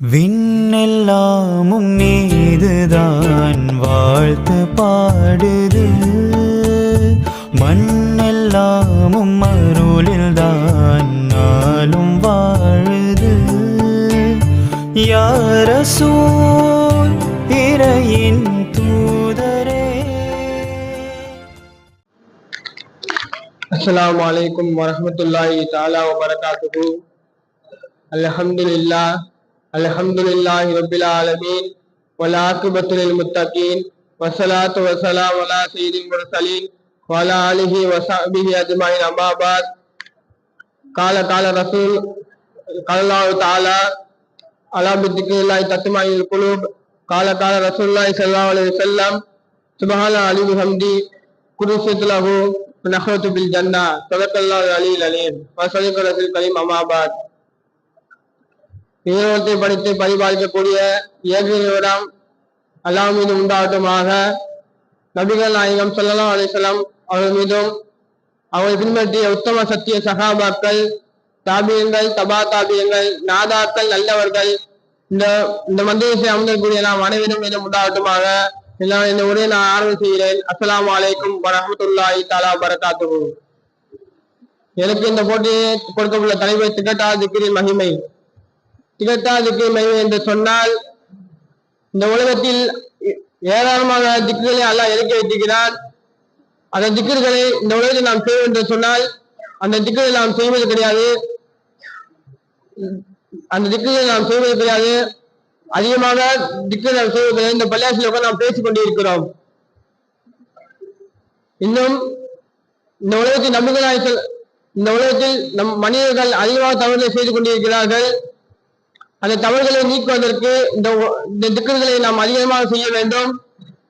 விண்ணெல்லாமும் நீதுதான் வாழ்த்து பாடுது. மண்ணெல்லாமும் அருளில் தான் நாளும் வாழுது. யாரசூ இறையின் தூதரே? அஸ்லாம் வலைக்கும் வரமத்துல்லாஹி தாலா வரகாத்து அலஹம்துல்லா الحمد لله الحمد لله رب العالمين والعاقبة للمتقين والصلاة والسلام على سيد المرسلين وعلى آله وصحبه أجمعين أما بعد قال قال رسول قال الله تعالى على بذكر الله تطمئن القلوب قال قال رسول الله صلى الله عليه وسلم سبحان علي بحمدي قدست له نخوة بالجنة صدق الله العلي العليم وصدق رسول الكريم أما بعد நிறுவனத்தை படித்து பரிபாலிக்கக்கூடிய இயற்கையோடம் அல்லாஹ் மீது உண்டாகட்டுமாக. நபிகள் நாயகம் சொல்லலாம் அலைஹி வஸல்லம் அவர்கள் மீதும் அவரை பின்பற்றிய உத்தம சத்திய சகாபாக்கள் தாபியங்கள் தபா தாபியங்கள் நாதாக்கள் நல்லவர்கள் இந்த இந்த மந்திரத்தை அமர்ந்திருக்கக்கூடிய நாம் அனைவரும் மீதும் உண்டாகட்டுமாக. எல்லாம் இந்த உரையை நான் ஆரம்பம் செய்கிறேன். அஸ்லாம் அலைக்கும் வரமத்துல்லாஹி தாலா பரகாத்து எனக்கு இந்த போட்டியை கொடுக்கப்பட்டுள்ள தலைவர் திகட்டா திக்கிரின் மகிமை. திகட்டா மகிமை என்று சொன்னால் இந்த உலகத்தில் ஏ- ஏராளமான திக்குகளை அல்லாஹ் இறக்கி வைத்திருக்கிறார் அந்த திக்குகளை இந்த உலகத்தில் நாம் செய்வோம் என்று சொன்னால் அந்த திக்குகளை நாம் செய்வது கிடையாது. அந்த திக்குகளை நாம் செய்வது கிடையாது. அதிகமாக திக்கு நாம் செய்வது கிடையாது. இந்த பள்ளியாசில் உட்கார்ந்து நாம் பேசிக் கொண்டிருக்கிறோம். இன்னும் இந்த உலகத்தில் நம்பிக்கையாய் இந்த உலகத்தில் நம் மனிதர்கள் அதிகமாக தவறுகளை செய்து கொண்டிருக்கிறார்கள். அந்த தவறுகளை நீக்குவதற்கு இந்த உ- இந்த திக்குகளை நாம் அதிகமாக செய்ய வேண்டும்.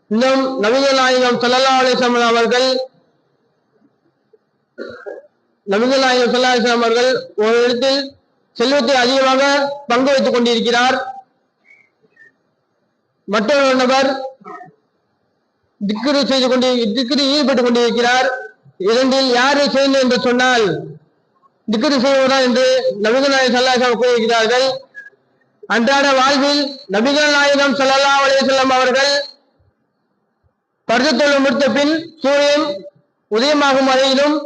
இன்னும் நவீன நாயகம் ஸல்லல்லாஹு அலைஹி அவர்கள் நபிகள் நாயகம் அவர்கள் ஒரு இடத்தில் செல்வத்தை அதிகமாக பங்கு வைத்துக் கொண்டிருக்கிறார். மற்றொரு நபர் திக்ரு செய்து கொண்டு திக்ரு ஈடுபட்டுக் கொண்டிருக்கிறார். இரண்டில் யாரை செய்யணும் என்று சொன்னால் திக்ரு செய்வதா என்று நபிகள் நாயகம் ஸல்லல்லாஹு அன்றாட வாழ்வில் நபிகள் நாயகம் ஸல்லல்லாஹு அலைஹி அவர்கள் பருத்தொழு முடித்த பின் சூரியன் உதயமாகும் வரையிலும்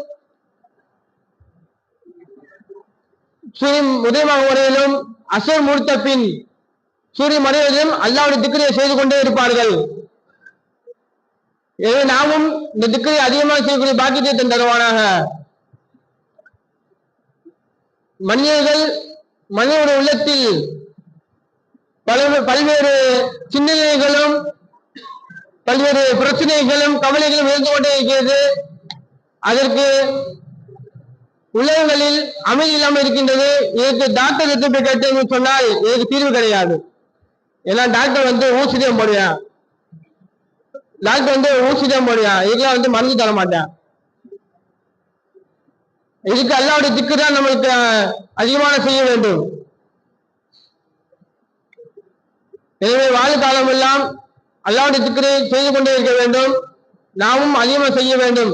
சூரியன் உதயமாகும் வரையிலும் அசர் முடித்த பின் சூரியன் மறைவதிலும் அல்லாவுடைய திக்கரையை செய்து கொண்டே இருப்பார்கள். எனவே நாமும் இந்த திக்கரை அதிகமாக செய்யக்கூடிய பாக்கியத்தை தருவானாக. மனிதர்கள் மனிதனுடைய உள்ளத்தில் பல்வேறு சிந்தனைகளும் பல்வேறு பிரச்சனைகளும் கவலைகளும் இருந்து கொண்டே இருக்கிறது. அதற்கு உலகங்களில் அமைதி இல்லாமல் இருக்கின்றது. இதற்கு டாக்டர் எடுத்து போய் கேட்டேன்னு சொன்னால் இதுக்கு தீர்வு கிடையாது. ஏன்னா டாக்டர் வந்து ஊசிதான் போடுவா டாக்டர் வந்து ஊசிதான் தான் இதுக்கெல்லாம் வந்து மருந்து தர மாட்டான் இதுக்கு அல்லாவுடைய திக்கு தான் நம்மளுக்கு அதிகமான செய்ய வேண்டும். எனவே வாழ்காலம் எல்லாம் அல்லாவுடைய திக்கரை செய்து கொண்டே இருக்க வேண்டும் நாமும் அதிகமாக செய்ய வேண்டும்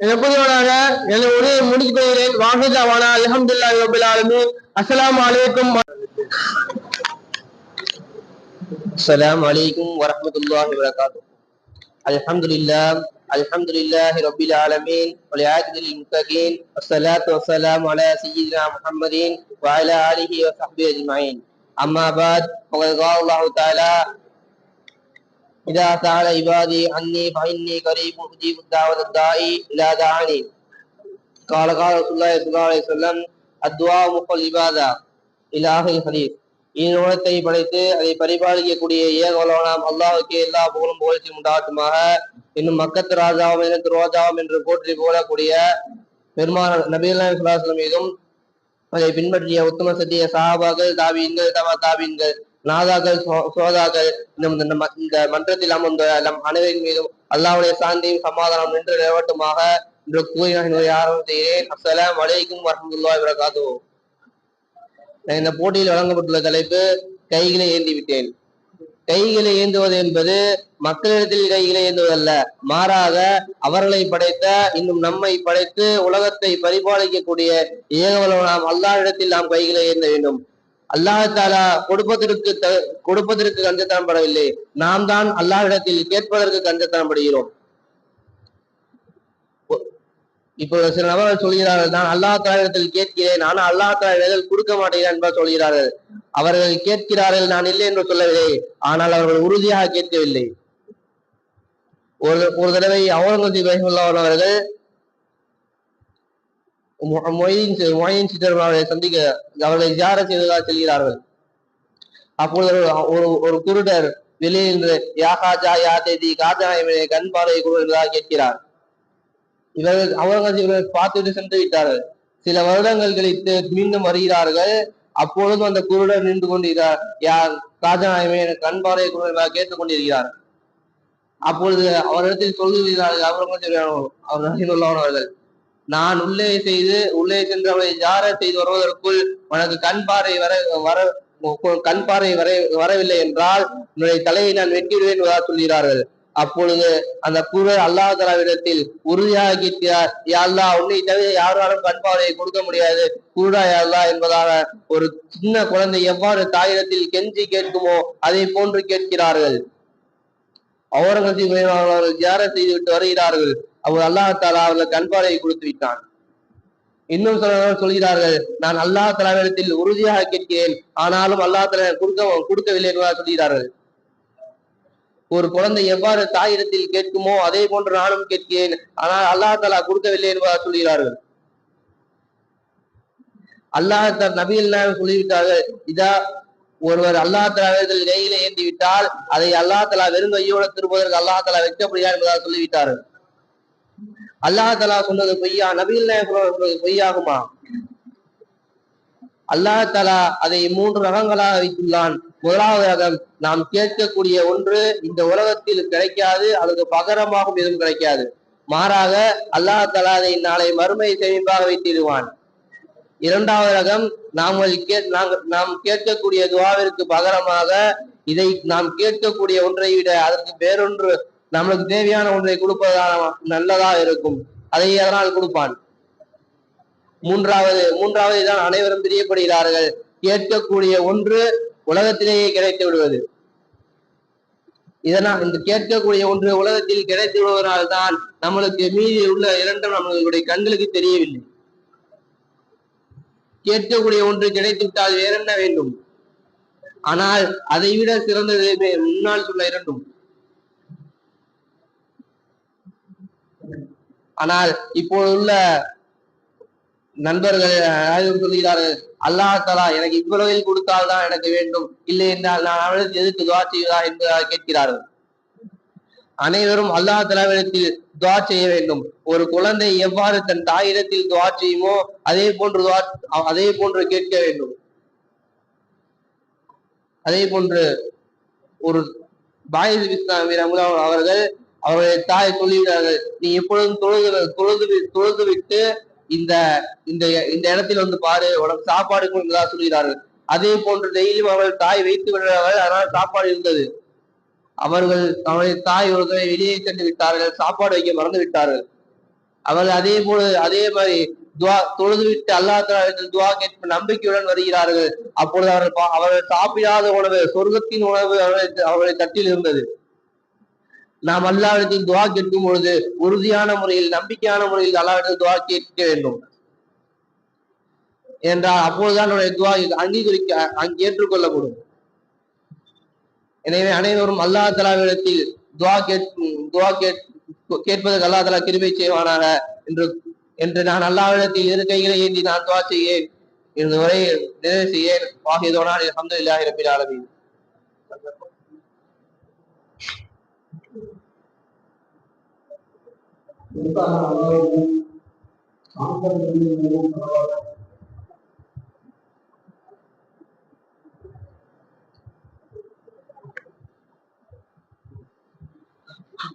என புதியவனாக என்னை உரையை முடித்துக் கொள்கிறேன் வாஹிதாவானா அல்ஹம்துலில்லாஹி ரபில் ஆலமீன் அஸ்ஸலாமு அலைக்கும் السلام عليكم ورحمة الله وبركاته الحمد لله الحمد لله رب العالمين والعاقبة للمتقين والصلاة والسلام على سيدنا محمد وعلى آله وصحبه أجمعين أما بعد فقد قال الله تعالى إذا سأل عبادي عني فإني قريب أجيب الدعوة الداعي إلى دعاني قال قال رسول الله صلى الله عليه وسلم الدعاء مخ العبادة إلى آخر الحديث இந்நூலத்தை படைத்து அதை பரிபாலிக்கக்கூடிய ஏகவலவனாம் அல்லாஹுக்கு எல்லா புகழும் புகழ்ச்சி உண்டாகட்டுமாக இன்னும் மக்கத்து ராஜாவும் எனக்கு ரோஜாவும் என்று போற்றி புகழக்கூடிய பெருமான நபீலாம் சுல்லாஸ்லம் மீதும் அதை பின்பற்றிய உத்தம சத்திய சாபாக்கள் தாவியங்கள் தவா தாவியங்கள் நாதாக்கள் சோ- சோதாக்கள் இந்த- இந்த ம- இந்த மன்றத்தில் அமர்ந்த நம் அனைவரின் மீதும் அல்லாவுடைய சாந்தியும் சமாதானம் நின்று நிலவட்டுமாக என்று கூறி நான் இதை அஸ்லாம் வலைக்கும் வரமதுல்லா அலைக்கும் நான் இந்த போட்டியில் வழங்கப்பட்டுள்ள தலைப்பு கைகளை ஏந்தி விட்டேன். கைகளை ஏந்துவது என்பது மக்களிடத்தில் கைகளை ஏந்துவதல்ல. மாறாக அவர்களை படைத்த இன்னும் நம்மை படைத்து உலகத்தை பரிபாலிக்கக்கூடிய ஏகவலம் நாம் அல்லாஹிடத்தில் நாம் கைகளை ஏந்த வேண்டும். அல்லாஹாலா கொடுப்பதற்கு த- கொடுப்பதற்கு கஞ்சத்தனம் படவில்லை. நாம் தான் அல்லாஹிடத்தில் கேட்பதற்கு கஞ்சத்தனம் படுகிறோம். இப்போ சில நபர்கள் சொல்கிறார்கள் நான் அல்லாஹ் தாலிடத்தில் கேட்கிறேன். ஆனால் அல்லாஹ் தாலிடத்தில் கொடுக்க மாட்டேன் என்பார் சொல்கிறார்கள். அவர்கள் கேட்கிறார்கள் நான் இல்லை என்று சொல்லவில்லை. ஆனால் அவர்கள் உறுதியாக கேட்கவில்லை. ஒரு ஒரு தடவை அவுரங்கசீப் ரஹிமுல்லா அவர்கள் மொ- மொயின் சி- சித்தர் அவர்களை சந்திக்க அவர்களை ஜார செய்ததாக செல்கிறார்கள். அப்பொழுது ஒரு- ஒரு குருடர் வெளியே நின்று யா காஜா யா தேதி காஜா கண் பார்வை குரு என்பதாக கேட்கிறார். இவர்கள் அவுரங்கசீப் இவர்கள் பார்த்துட்டு சென்று விட்டார்கள். சில வருடங்கள் கழித்து மீண்டும் வருகிறார்கள். அப்பொழுதும் அந்த குருடர் நின்று கொண்டிருக்கிறார். யார்? ராஜா இவனை கண் பார்வை கேட்டுக் கொண்டிருக்கிறார். அப்பொழுது அவரிடத்தில் சொல்லுகிறார்கள் அவுரங்கசீப் அவர் ரஹிமுல்லாஹ் அவர்கள் நான் உள்ளே செய்து உள்ளே சென்று அவளை ஜார செய்து வருவதற்குள் உனக்கு கண் பார்வை வர வர கண் பார்வை வர வரவில்லை என்றால் உன்னுடைய தலையை நான் வெட்டிடுவேன் என்பதாக சொல்கிறார்கள். அப்பொழுது அந்த குரு அல்லாஹ் தலாவிடத்தில் உறுதியாக யாழ்லா உன்னை தவிர யாராலும் கண்பார்வையை கொடுக்க முடியாது. குருடா யாழ்லா என்பதாக ஒரு சின்ன குழந்தை எவ்வாறு தாயிடத்தில் கெஞ்சி கேட்குமோ அதை போன்று கேட்கிறார்கள். அவுரங்கசீப் அவர்கள் ஜியார செய்து விட்டு வருகிறார்கள். அவர் அல்லாஹ் தாலா அவர்கள் கண்பாறையை கொடுத்து விட்டான். இன்னும் சிலர் சொல்கிறார்கள் நான் அல்லாஹ் தலாவிடத்தில் உறுதியாக கேட்கிறேன். ஆனாலும் அல்லாஹ் தலா கொடுக்க கொடுக்கவில்லை என்பதாக சொல்கிறார்கள். ஒரு குழந்தை எவ்வாறு தாயிடத்தில் கேட்குமோ அதே போன்று நானும் கேட்கிறேன். ஆனால் அல்லாஹ் தலா கொடுக்கவில்லை என்பதாக சொல்கிறார்கள். அல்லாஹ் தன் நபிகள் சொல்லிவிட்டார்கள். இதா ஒருவர் அல்லாஹ் தலாவிடத்தில் கையில ஏந்தி விட்டால் அதை அல்லாஹ் தலா வெறும் கையோட திருப்பதற்கு அல்லா தலா வைக்கப்படுகிறார் என்பதாக சொல்லிவிட்டார்கள். அல்லாஹ் தலா சொன்னது பொய்யா? நபிகள் நாயகம் சொன்னது பொய்யாகுமா? அல்லாஹ் தலா அதை மூன்று ரகங்களாக வைத்துள்ளான். முதலாவது ரகம் நாம் கேட்கக்கூடிய ஒன்று இந்த உலகத்தில் கிடைக்காது அல்லது பகரமாகவும் எதுவும் கிடைக்காது. மாறாக அல்லாஹ் தலா அதை நாளை மறுமை சேமிப்பாக வைத்திடுவான். இரண்டாவது ரகம் நாங்கள் கே நாங்கள் நாம் கேட்கக்கூடிய துவாவிற்கு பகரமாக இதை நாம் கேட்கக்கூடிய ஒன்றை விட அதற்கு வேறொன்று நம்மளுக்கு தேவையான ஒன்றை கொடுப்பதான நல்லதா இருக்கும். அதை அதனால் கொடுப்பான்? மூன்றாவது மூன்றாவது தான் அனைவரும் பிரியப்படுகிறார்கள். கேட்கக்கூடிய ஒன்று உலகத்திலேயே கிடைத்து விடுவது. இதனால் இந்த கேட்கக்கூடிய ஒன்று உலகத்தில் கிடைத்து விடுவதனால் தான் நம்மளுக்கு மீதி உள்ள இரண்டும் நம்மளுடைய கண்களுக்கு தெரியவில்லை. கேட்கக்கூடிய ஒன்று கிடைத்து விட்டால் வேற என்ன வேண்டும்? ஆனால் அதை விட சிறந்தது முன்னால் சொல்ல இரண்டும். ஆனால் இப்போது உள்ள நண்பர்கள் அனைவரும் சொல்கிறார்கள் அல்லாஹ் தலா எனக்கு இவ்வளவில் கொடுத்தால் தான் எனக்கு வேண்டும். இல்லை என்றால் நான் அவனுக்கு எதுக்கு துவா செய்வதா என்பதாக கேட்கிறார்கள். அனைவரும் அல்லாஹ் தலாவிடத்தில் துவா செய்ய வேண்டும். ஒரு குழந்தை எவ்வாறு தன் தாயிடத்தில் துவா செய்யுமோ அதே போன்று துவா அதே போன்று கேட்க வேண்டும். அதே போன்று ஒரு பாயிஸ் இஸ்லாம் அவர்கள் அவருடைய தாய் சொல்லிவிட்டார்கள் நீ எப்பொழுதும் தொழுது தொழுது தொழுது விட்டு இந்த இந்த இந்த இடத்தில் வந்து பாரு உனக்கு சாப்பாடு கொடுக்கிறதா சொல்கிறார்கள். அதே போன்று டெய்லியும் அவர்கள் தாய் வைத்து விடுறார்கள் அதனால் சாப்பாடு இருந்தது. அவர்கள் அவருடைய தாய் ஒருத்தரை வெளியே சென்று விட்டார்கள் சாப்பாடு வைக்க மறந்து விட்டார்கள். அவர்கள் அதே போல அதே மாதிரி துவா தொழுது விட்டு அல்லாஹ் துவா கேட்பு நம்பிக்கையுடன் வருகிறார்கள். அப்பொழுது அவர்கள் பா- அவர்கள் சாப்பிடாத உணவு சொர்க்கத்தின் உணவு அவர்களை அவர்களை தட்டில் இருந்தது. நாம் அல்லாவிடத்தில் துவா கேட்கும் பொழுது உறுதியான முறையில் நம்பிக்கையான முறையில் அல்லாவிடத்தில் துவா கேட்க வேண்டும். என்றால் அப்போதுதான் நம்முடைய துவா அங்கீகரிக்க அங்கு ஏற்றுக்கொள்ளப்படும். எனவே அனைவரும் அல்லா தலாவிடத்தில் துவா கேட்கும் துவா கேட் கேட்பதற்கு அல்லா தலா கிருமை செய்வானாக என்று என்று நான் அல்லாவிடத்தில் இரு கைகளை ஏந்தி நான் துவா செய்யேன். இந்த வரை நிறைவு செய்யேன். வாகிதோனா அல்ஹம்துலில்லாஹி ரப்பில் ஆலமீன்.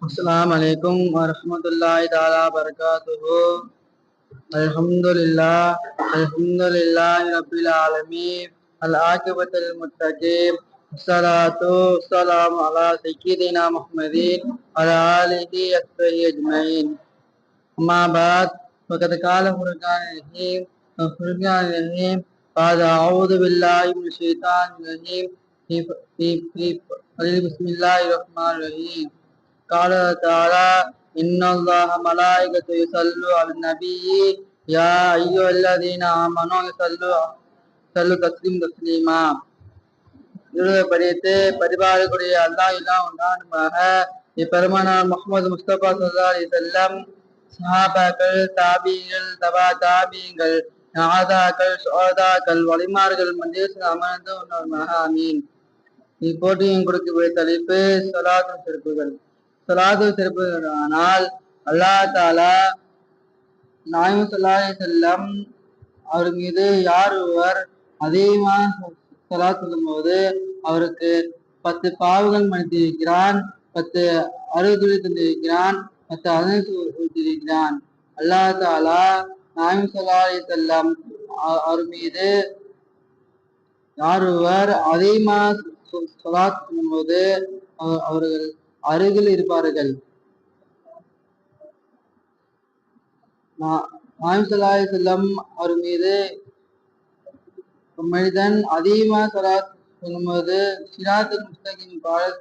السلام عليكم ورحمة الله تعالى وبركاته الحمد لله الحمد لله رب العالمين العاقبة للمتقين الصلاة والسلام على سيدنا محمد وعلى آله وصحبه أجمعين أما بعد فقد قال فرقان الرحيم وفرقان الرحيم بعد أعوذ بالله من الشيطان الرجيم في في في بسم الله الرحمن الرحيم قال تعالى إن الله ملائكته يصلوا على النبي يا أيها الذين آمنوا يصلوا صلوا تسليم تسليما இருளை படித்து பரிபாலக்கூடிய அல்லாஹ் எல்லாம் உண்டானுமாக இப்பெருமானார் முகமது முஸ்தபா சல்லா அலி செல்லம் சஹாபாக்கள் தாபியங்கள் தபா தாபியங்கள் நாதாக்கள் சோதாக்கள் வலிமார்கள் மந்திரத்தில் அமர்ந்து உண்டானுமாக ஆமீன் இப்போட்டியும் கொடுக்கக்கூடிய தலைப்பு சொலாது சிறப்புகள் சொலாது சிறப்புகள் ஆனால் அல்லா தாலா நாயம் சொல்லாஹி செல்லம் அவர் மீது யார் ஒருவர் அதிகமாக சொலா சொல்லும் போது அவருக்கு பத்து பாவுகள் மன்னித்திருக்கிறான் பத்து அறுபது தந்திருக்கிறான் பத்து அதனை அல்லா தாலா நாயம் சல்லா அலி செல்லம் அவர் மீது யார் ஒருவர் சொலாத் பண்ணும்போது அவர்கள் அருகில் இருப்பார்கள். நாயம் சல்லா செல்லம் அவர் மீது மனிதன் அதிகமா சலாத் சொல்லும்போது சிராத்து முஸ்தகின் பால்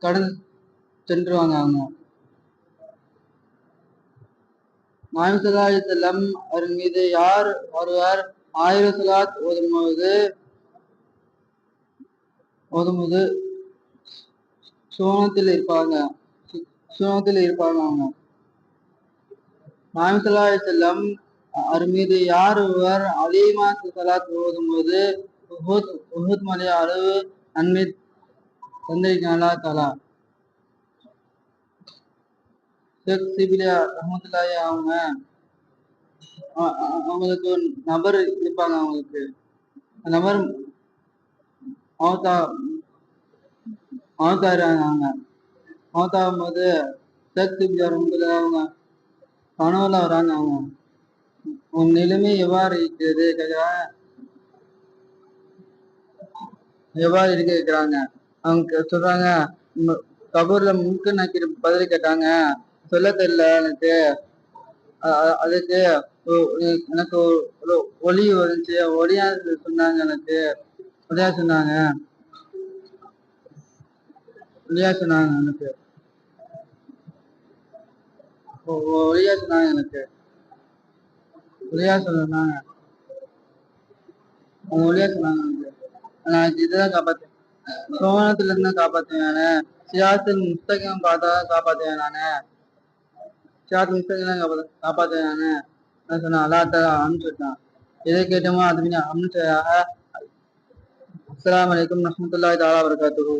கடந்து சென்றுவாங்க அவங்க. நாயசல்லா செல்லம் அவர் மீது யார் ஒருவர் ஆயிரம் சலாத் ஓதும்போது ஓதும்போது சோனத்தில் இருப்பாங்க. சோனத்தில் இருப்பாங்க அவங்க. நாயசல்லா செல்லம் அவர் மீது யார் ஒருவர் அதிகமாக சலாத் ஓதும் போது உஹத் மலை அளவு நன்மை தந்திருக்கா தலா ஷேக் சிபிலியா ரஹமத்துல்லாஹி அவங்க அவங்களுக்கு ஒரு நபர் இருப்பாங்க அவங்களுக்கு. அந்த நபர் மௌத்தா மௌத்தாருவாங்க அவங்க. மௌத்தாகும் போது ஷேக் சிபிலியா ரஹமத்துல்லாஹி அவங்க கனவுல வராங்க அவங்க. உன் நிலைமை எவ்வாறு இருக்கிறது எவ்வாறு இருக்க கேட்குறாங்க அவங்க சொல்றாங்க கபூர்ல முக்கு நக்கி பதில் கேட்டாங்க. சொல்ல தெரியல எனக்கு அதுக்கு எனக்கு ஒரு ஒளி வந்துச்சு. ஒளியா சொன்னாங்க எனக்கு. ஒளியா சொன்னாங்க. ஒளியா சொன்னாங்க எனக்கு. ஒளியா சொன்னாங்க எனக்கு. ஒளியா சொன்னாங்க. அவங்க ஒளியா சொன்னாங்க எனக்கு. நான் இதுதான் காப்பாத்தேன். சோனத்துல இருந்து காப்பாத்துவேன் நானு. சியாத்தின் புத்தகம் பார்த்தா காப்பாத்துவேன் நானு. சியாத்து முஸ்தகம் காப்பாத்த காப்பாத்துவேன் நானு நான் சொன்னேன் அல்லாத்த அனுப்பிச்சுட்டான் எதை கேட்டோமோ அது அனுப்பிச்சதாக அஸ்லாம் வலைக்கம் ரஹமத்துல்லாய் தாலா வரகாத்துகு